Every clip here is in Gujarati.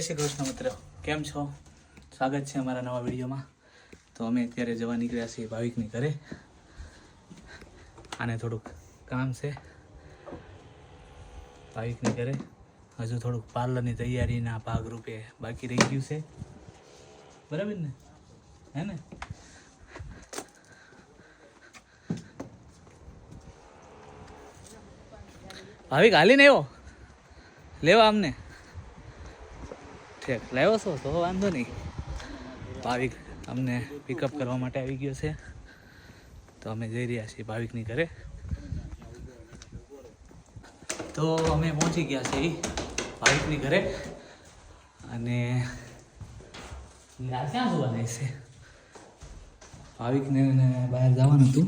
શ્રી કૃષ્ણ મિત્ર. કેમ છો? સ્વાગત છે અમારા નવા વિડીયોમાં. તો અમે અત્યારે જવા નીકળ્યા છીએ ભાવિકની ઘરે. આને થોડુંક કામ છે. ભાવિકની ઘરે. હજુ થોડુંક પાર્લરની તૈયારીના ભાગરૂપે બાકી રહી ગયું છે. બરાબર ને? હે ને? ભાવિક હાલીને આવ્યો? લેવા અમને? ઠીક લાવ્યો છો તો વાંધો નહીં. ભાવિક અમને પિકઅપ કરવા માટે આવી ગયો છે. તો અમે જઈ રહ્યા છીએ ભાવિકની ઘરે. તો અમે પહોંચી ગયા છીએ ભાવિકની ઘરે. અને ક્યાં જોવાના છે? ભાવિકને બહાર જવાનું હતું.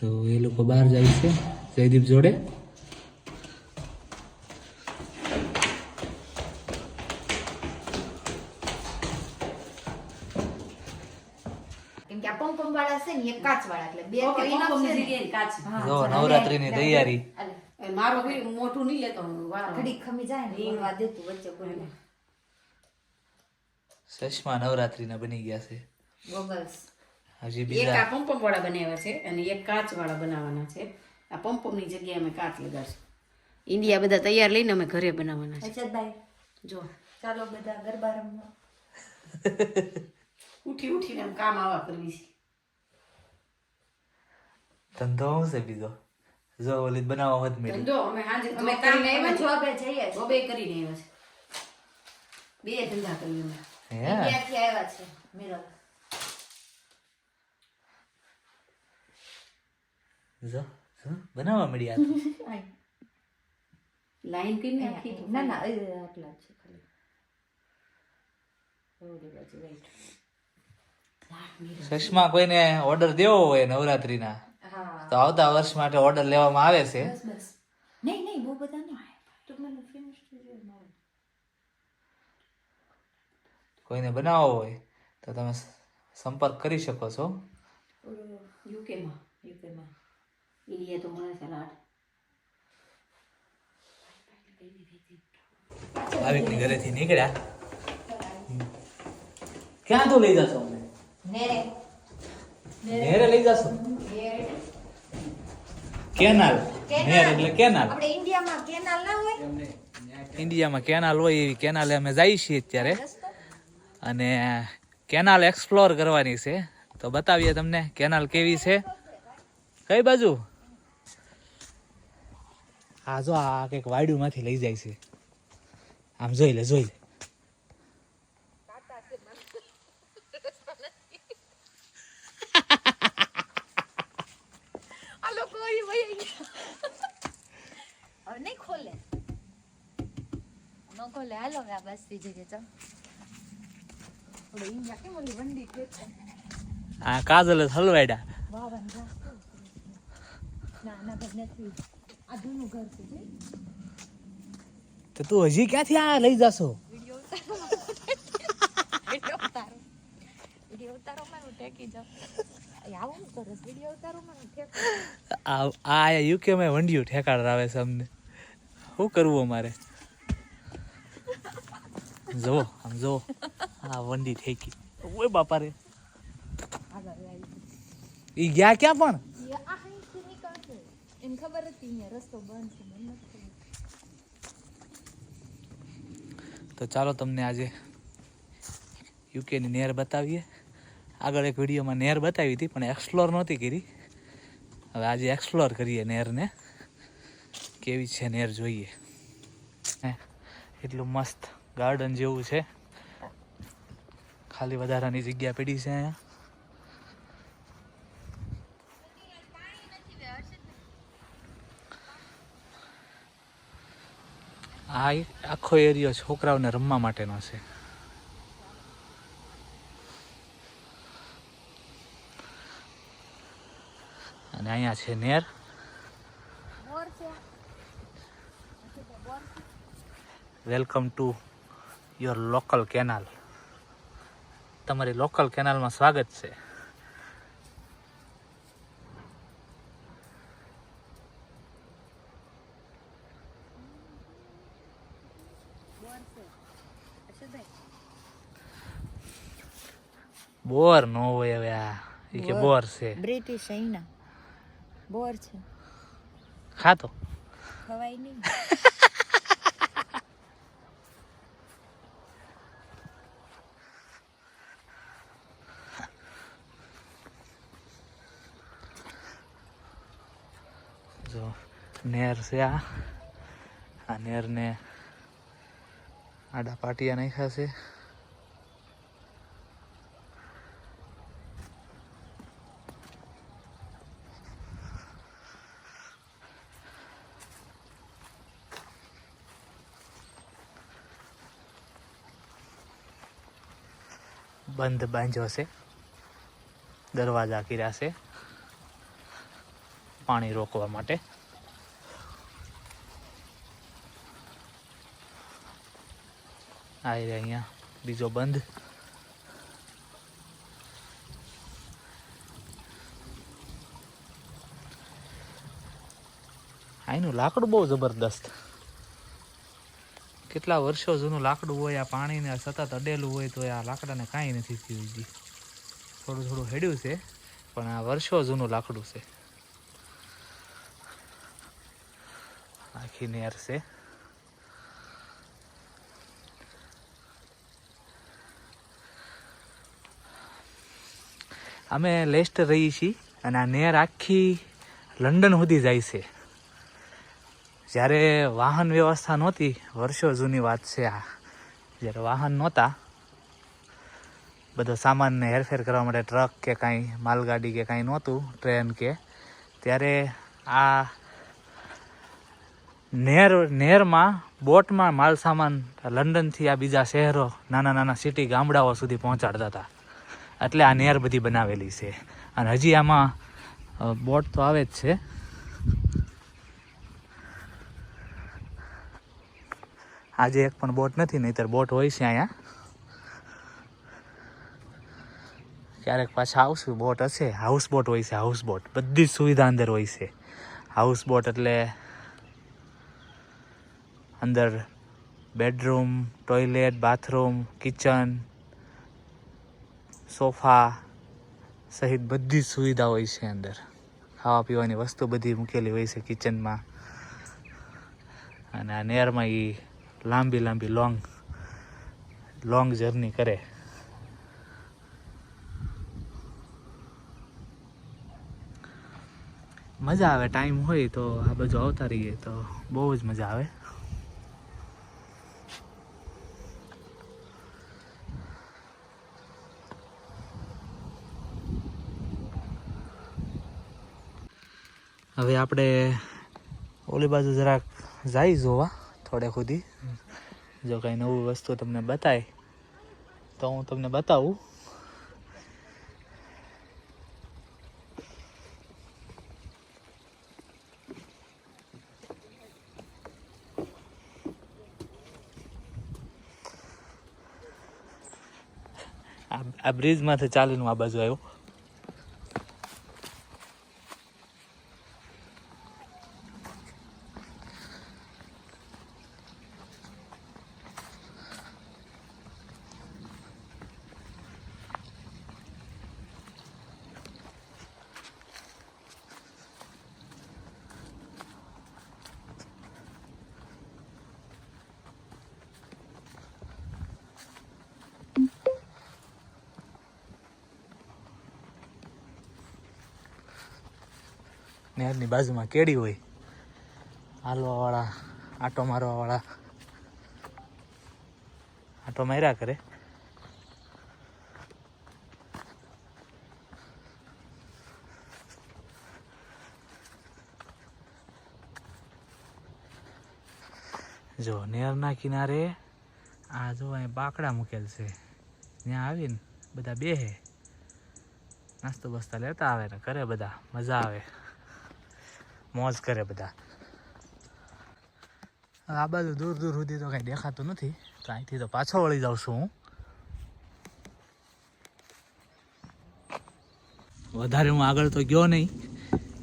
તો એ લોકો બહાર જાય છે જયદીપ જોડે કેમ કે આ પંપમ વાળા છે ને એ કાચ વાળા એટલે બે તો enough છે ને. જો નવરાત્રીની તૈયારી. એ મારો ભાઈ મોટું નહીં લેતો વારો. ઘડીક ખમી જાય ને બોલવા દેતું વચ્ચે કોઈ ચશ્મા નવરાત્રીના બની ગયા છે. ગોગલ્સ હજી એક બીજા. આ પંપમ વાળા બનાવ્યા છે અને એક કાચ વાળા બનાવવાના છે. આ પંપમની જગ્યાએ અમે કાચ લગાડશું. ઇન્ડિયા બધા તૈયાર લઈને અમે ઘરે બનાવવાના છે. અચતભાઈ જો ચાલો બધા ગરબા રમવા. ઉઠી ઉઠીને આમ કામ આવા કરવી છે. ધંધો આવશે બીજો? જો ઓલી બનાવવા હોત મેળી. ધંધો અમે હાજે અમે કામ આવ્યા જોબે જઈએ. જોબે કરીને આવ્યા છે. બે ધંધા કરી અમે. હે? ત્યાંથી આવ્યા છે મેરો જો જો બનાવવા મળી આ તો. લાઈન કરીને નાખી ના ના આટલા છે ખાલી. ઓલી બાજુ wait. ચશ્મા કોઈને ઓર્ડર દેવો હોય નવરાત્રીના. તો આવતા વર્ષ માટે ઓર્ડર લેવામાં આવે છે. બસ નહીં નહીં બહુ બધા નહીં તો મને કોઈને બનાવવો હોય તો તમે સંપર્ક કરી શકો છો. યુકેમાં યુકેમાં. ઇન્ડિયા તો મળે છે લાડ ભાવિકની ઘરેથી નીકળ્યા. ક્યાં તો લઈ જશો અમને? નેરે. નેરે લઈ જશો? કેનાલ. નેર એટલે કેનાલ. આપણે ઇન્ડિયામાં કેનાલ ના હોય? ઇન્ડિયામાં કેનાલ હોય એવી કેનાલે અમે જઈએ છીએ અત્યારે. અને કેનાલ એક્સપ્લોર કરવાની છે. તો બતાવીએ તમને કેનાલ કેવી છે. કઈ બાજુ? આ જો આ કંઈક વાયડુમાંથી લઈ જાય છે. આમ જોઈ લે જોઈ લે આ લોકો અહીં વહી ગયા. હવે નહીં ખોલે ન ખોલે હાલો હવે આ બસ બીજી છે આ કાજલ હલવાડ્યા. તો તું હજી ક્યાંથી આ લઈ જશો વીડિયો ઉતારો વીડિયો ઉતારો વીડિયો ઉતારો મારું ટેકી જાઓ આવું હું કરસ વીડિયો ઉતારો મારું આ આ યુકે માં વંડિયું ઠેકાડ આવે છે અમને શું કરવું અમારે જુઓ આમ જુઓ આ વંડી ઠેકી ઓય બાપા રે એ ઈ ગયા ક્યાં પણ? ખબર હતી રસ્તો બંધ છે મને નથી ખબર. તો ચાલો તમને આજે યુકેની નેર બતાવીએ. આગળ એક વિડીયોમાં નેર બતાવી હતી પણ એક્સપ્લોર નહોતી કરી. હવે આજે એક્સપ્લોર કરીએ નેરને. કેવી છે નેર જોઈએ. હે એટલું મસ્ત. ગાર્ડન જેવું છે. ખાલી વધારાની જગ્યા પડી છે અહીંયા. આ આખો એરિયો છોકરાઓને રમવા માટેનો છે. અને અહીંયા છે નેર. Welcome to your local canal તમારી લોકલ કેનાલમાં સ્વાગત છે. બોર નો હોય હવે આ. ઈ કે બોર છે. બ્રિટિશ અહીંના. બોર છે. ખાતો. ખવાય નહીં જો નેર છે આ. આ નેરને આડા પાટિયા નાખ્યા છે. બંધ બાંધ્યો છે. દરવાજા કર્યા છે. પાણી રોકવા માટે. આ રહ્યા અહીંયા. બીજો બંધ. આનું લાકડું બહુ જબરદસ્ત. કેટલા વર્ષો જૂનું લાકડું હોય, આ પાણીને સતત અડેલું હોય, તો આ લાકડાને કાંઈ નથી થયું હજી થોડું થોડું હેડ્યું છે, પણ આ વર્ષો જૂનું લાકડું છે. આખી નેર છે. અમે લેસ્ટર રહીએ છીએ અને આ નેર આખી લંડન સુધી જાય છે. જ્યારે વાહન વ્યવસ્થા નહોતી, વર્ષો જૂની વાત છે આ. જ્યારે વાહન નહોતા, બધો સામાનને હેરફેર કરવા માટે ટ્રક કે કાંઈ માલગાડી કે કાંઈ નહોતું, ટ્રેન કે, ત્યારે આ નેર નેરમાં બોટમાં માલ સામાન લંડનથી આ બીજા શહેરો નાના નાના સિટી ગામડાઓ સુધી પહોંચાડતા હતા. એટલે આ નેર બધી બનાવેલી છે. અને હજી આમાં બોટ તો આવે જ છે. આજે એક પણ બોટ નથી, નહીતર બોટ હોય છે અહીંયા. ક્યારેક પાછા આવશું, બોટ હશે. હાઉસ બોટ હોય છે હાઉસ બોટ બધી સુવિધા અંદર હોય છે. હાઉસ બોટ એટલે અંદર bedroom toilet bathroom kitchen sofa સહિત બધી જ સુવિધા હોય છે અંદર. ખાવા પીવાની વસ્તુ બધી મૂકેલી હોય છે કિચનમાં અને આ નેરમાં એ લાંબી લાંબી લોંગ લોંગ જર્ની કરે. મજા આવે ટાઈમ હોય તો આ બાજુ આવતા રહીએ તો બહુ જ મજા આવે. હવે આપણે ઓલી બાજુ જરાક જાય જોવા, થોડે સુધી. જો કાંઈ નવું વસ્તુ તમને બતાય, તો હું તમને બતાવું. આ બ્રિજમાંથી ચાલીને આ બાજુ આવ્યો. નહેરની બાજુમાં કેડી હોય. હાલવા વાળા આટો મારવા વાળા આટો માર્યા કરે. જો, નેરના કિનારે આ જો અહીં બાકડા મૂકેલ છે. ત્યાં આવીને બધા બેહે. નાસ્તો બસ્તા લેતા આવે ને કરે બધા. મજા આવે. મોજ કરે બધા. આ બાજુ દૂર દૂર સુધી તો કાંઈ દેખાતું નથી. તો અહીંથી તો પાછો વળી જાઉં છું હું. વધારે હું આગળ તો ગયો નહીં.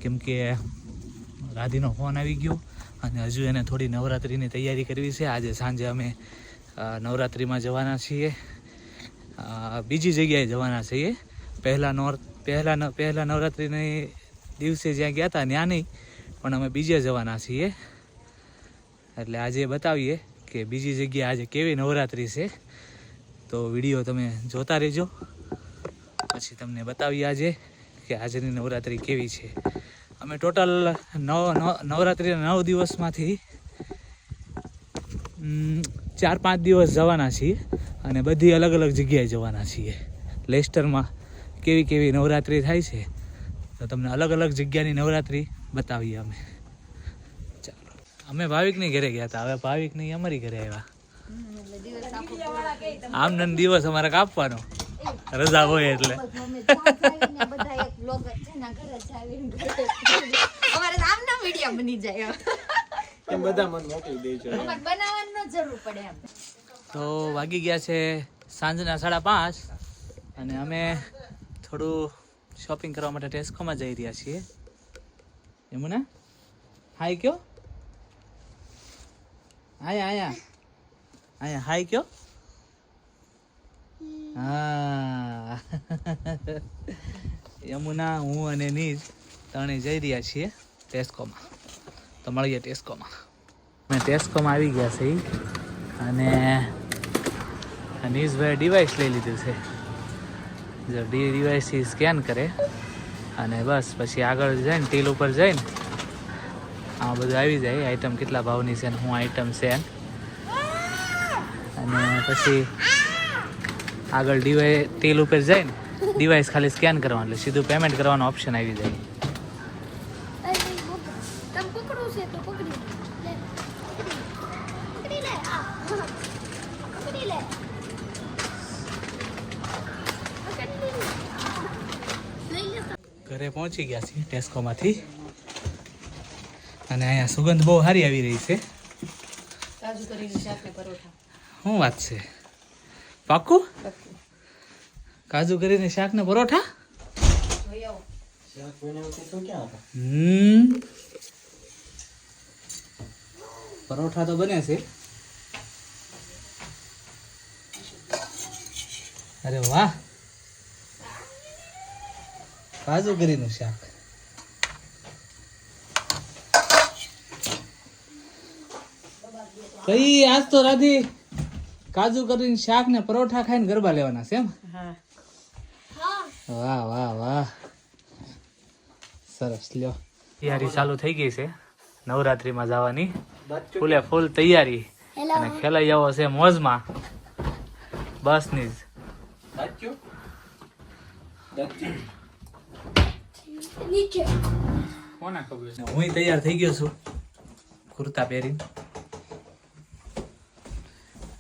કેમ કે રાધીનો ફોન આવી ગયો અને હજુ એને થોડી નવરાત્રિની તૈયારી કરવી છે. આજે સાંજે અમે નવરાત્રિમાં જવાના છીએ. બીજી જગ્યાએ જવાના છીએ. પહેલાં નોર, પહેલાં પહેલાં નવરાત્રિની દિવસે જ્યાં ગયા હતા ત્યાં નહીં. પણ અમે બીજે જવાના છીએ. એટલે આજે બતાવીએ કે બીજી જગ્યાએ આજે કેવી નવરાત્રિ છે. તો વીડિયો તમે જોતા રહેજો. પછી તમને બતાવીએ આજે કે આજની નવરાત્રિ કેવી છે. અમે ટોટલ નવ નવ- નવરાત્રિના નવ દિવસમાંથી ચાર પાંચ દિવસ જવાના છીએ અને બધી અલગ અલગ જગ્યાએ જવાના છીએ. લેસ્ટરમાં કેવી કેવી નવરાત્રિ થાય છે. તો તમને અલગ અલગ જગ્યાની નવરાત્રિ બતાવીએ અમે. ચાલો. અમે ભાવિકની ઘરે ગયા હતા. હવે ભાવિક નહીં અમારી ઘરે આવ્યા. આમ ને દિવસ અમારે કાપવાનો. રજા હોય એટલે. અમારે તો આમનો વીડિયો બની જાય. એમ બધા મને મોકલી દેજો અમારે બનાવવાની જરૂર પડે એમ. તો વાગી ગયા છે સાંજના સાડા પાંચ અને અમે થોડું શોપિંગ કરવા માટે ટેસ્કોમાં જઈ રહ્યા છીએ. યમુના હાય કયો? આયા આયા આયા હાય કયો? હા. યમુના, હું અને નીજ ત્રણે જઈ રહ્યા છીએ ટેસ્કોમાં. તો મળીએ ટેસ્કોમાં. અમે ટેસ્કોમાં આવી ગયા છે ઈ. અને અનીસભાઈ ડિવાઇસ લઈ લીધું છે. જો ડી ડિવાઇસથી સ્કેન કરે. અને બસ, પછી આગળ જઈને ટીલ ઉપર જઈને આ બધું આવી જાય. આઈટમ કેટલા ભાવની છે ને શું આઈટમ છે અને પછી આગળ ડીવાય ટીલ ઉપર જઈને ડિવાઇસ ખાલી સ્કેન કરવાનું, એટલે સીધું પેમેન્ટ કરવાનો ઓપ્શન આવી જાય. પકડું છે લે લઈ લે ઘરે પહોંચી ગયા છીએ ટેસ્કોમાંથી. અને અહીંયા સુગંધ બહુ સારી આવી રહી છે. કાજુ કરીને શાક ને પરોઠા. શું વાત છે? પાકું કાજુ કરીને શાક ને પરોઠા પરોઠા તો બને છે. અરે વાહ. કાજુ કરીનું શાક કઈ આજ તો રાધી કાજુ કરીને શાક ને પરોઠા ખાઈને ગરબા લેવાના છે એમ વાહ વાહ વાહ સરસ લ્યો. તૈયારી ચાલુ થઈ ગઈ છે. નવરાત્રીમાં જવાની. ફૂલે ફૂલ તૈયારી. અને ખેલાઈ ખેલૈયાઓ છે મોજમાં. બસની જ. નીચે. કોને ખબર છે? હું તૈયાર થઈ ગયો છું. કુર્તા પહેરીને.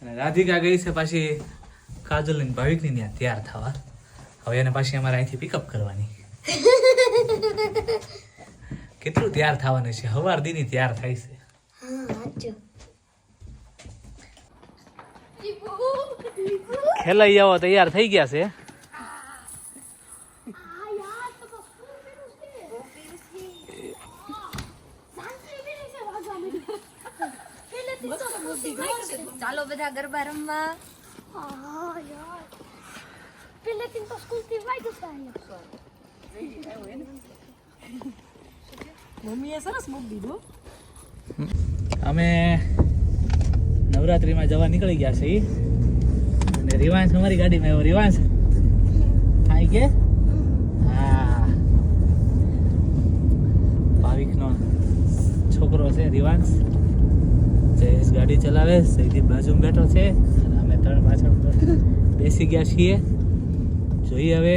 અને રાધિકા ગઈ છે પાછી કાજલ ને ભાવિકની ત્યાં તૈયાર થવા. હવે એને પાછી અમારે અહીંથી પિકઅપ કરવાની. કેટલું તૈયાર થવાનું છે? હવાર દીની તૈયાર થાય છે. ખેલાઈ આવો તૈયાર થઈ ગયા છે ચાલો બધા હા યાર પહેલેથી તો સ્કૂલથી વાગ્યું હતા મમ્મીએ સરસ મૂક દીધું અમે નવરાત્રીમાં જવા નીકળી ગયા છે અને રિવાંશ અમારી ગાડીમાં આવ્યો રિવાંશ થાય કે? હા. ભાવિકનો છોકરો છે રિવાંશ જયેશ ગાડી ચલાવે સૈદીપ બાજુમાં બેઠો છે અને અમે ત્રણ પાછળ બેસી ગયા છીએ. જોઈએ હવે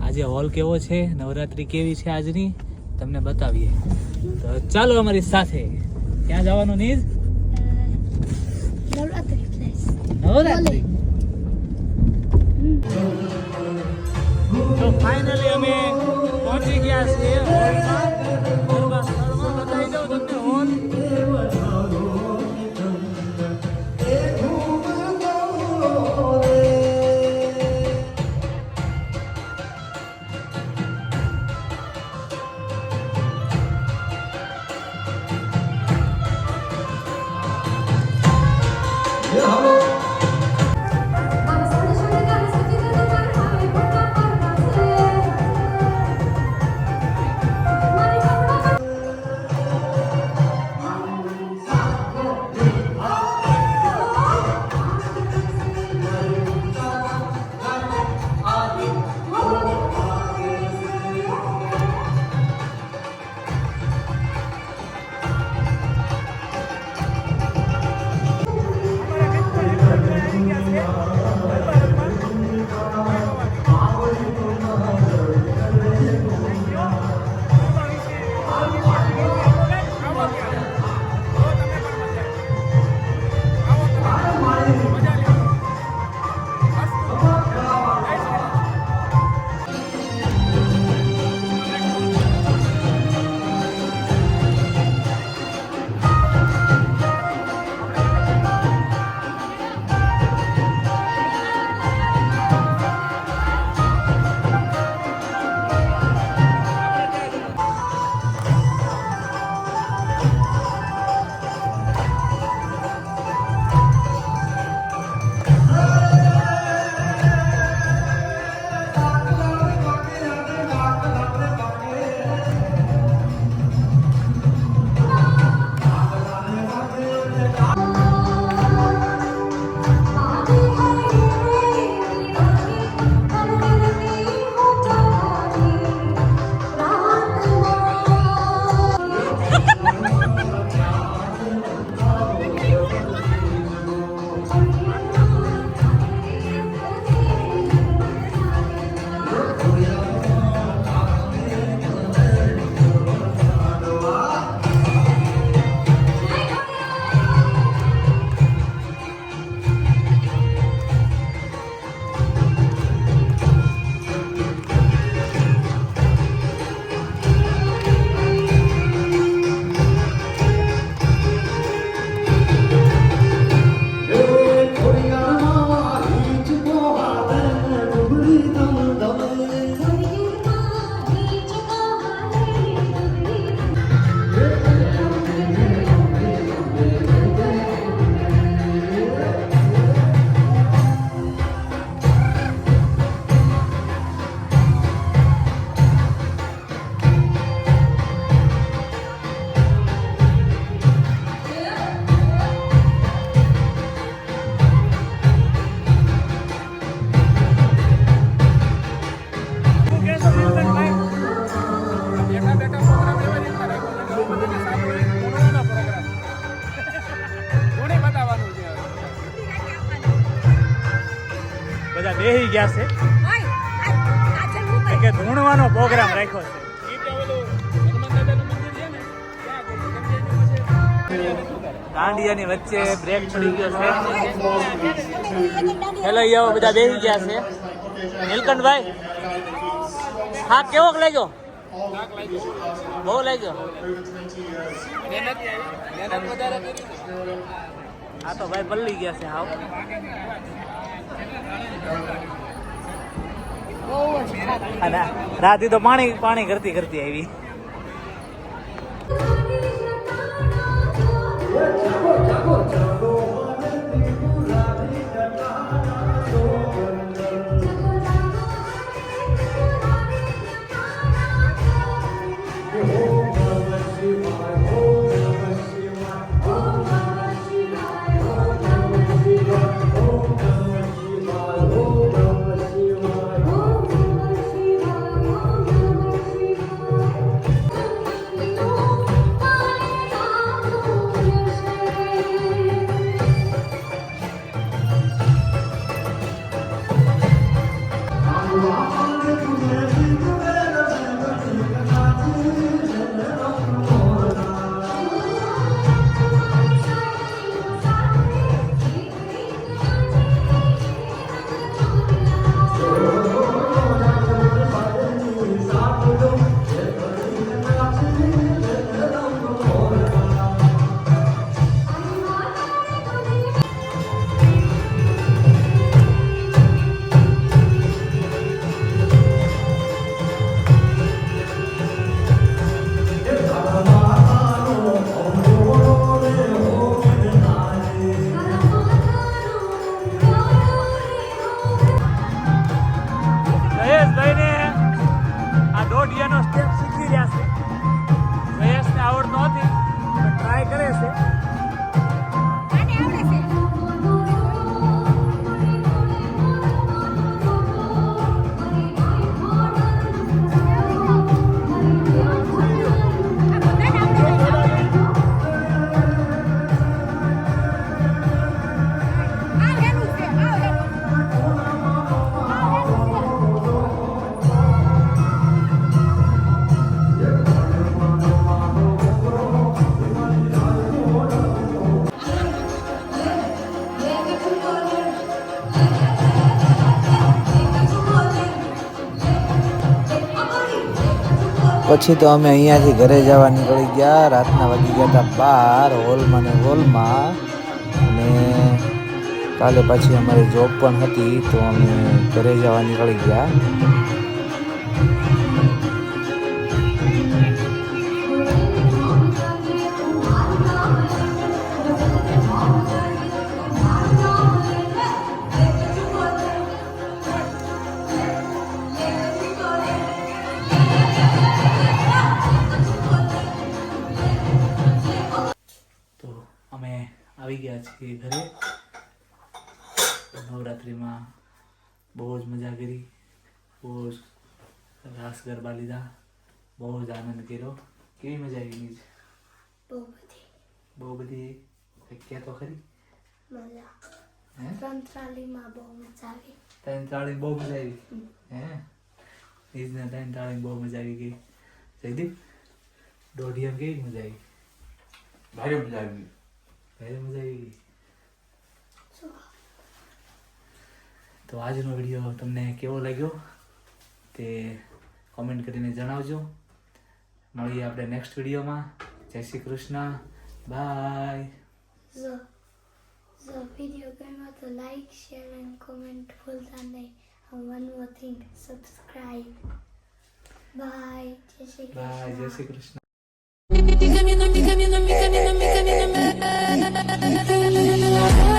આજે હોલ કેવો છે નવરાત્રી કેવી છે આજની તમને બતાવીએ. તો ચાલો અમારી સાથે. ક્યાં જવાનું નીજ નવરાત્રિ તો ફાઇનલી અમે પહોંચી ગયા છીએ હોલમાં બતાવી દઉં તમને હોલ વચ્ચે બ્રેક પડી ગયો છે. હેલો યો બધા બેસી ગયા છે. નીલકંઠભાઈ હા કેવોક લાગ્યો? બહુ લાગ્યો. હા તો ભાઈ પલ્લી ગયા છે, હાવ. રાતી તો પાણી પાણી કરતી કરતી આવી. роботу. પછી તો અમે અહીંયાથી ઘરે જવા નીકળી ગયા. રાતના વાગી ગયા હતા બાર, હોલમાં ને હોલમાં. અને કાલે પાછી અમારી જોબ પણ હતી, તો અમે ઘરે જવા નીકળી ગયા. મજા કરી. બહુ જ રાસ ગરબા લીધા. બહુ જ આનંદ કર્યો. કેવી મજા આવી ગઈ? બહુ બધી. બહુ બધી ક્યાં તો ખરી. મજા. હે? સંતરાલીમાં બહુ મજા આવી. ત્રણ બહુ મજા આવી. હે? ત્રણ તાળી બહુ મજા આવી ગઈ. જયદીપ દોઢિયા કેવી મજા આવી? ભારે મજા આવી ભારે મજા આવી ગઈ શું તો આજનો વીડિયો તમને કેવો લાગ્યો તે કોમેન્ટ કરીને જણાવજો મળીએ આપણે નેક્સ્ટ વિડીયોમાં જય શ્રી કૃષ્ણ બાય જો જો વીડિયો ગમ્યો તો લાઈક શેર એન્ડ કોમેન્ટ ભૂલતા નહીં one more thing subscribe bye જય શ્રી બાય જય Krishna Shri Krishna Mi camino, mi camino, mi camino, mi camino, mi camino.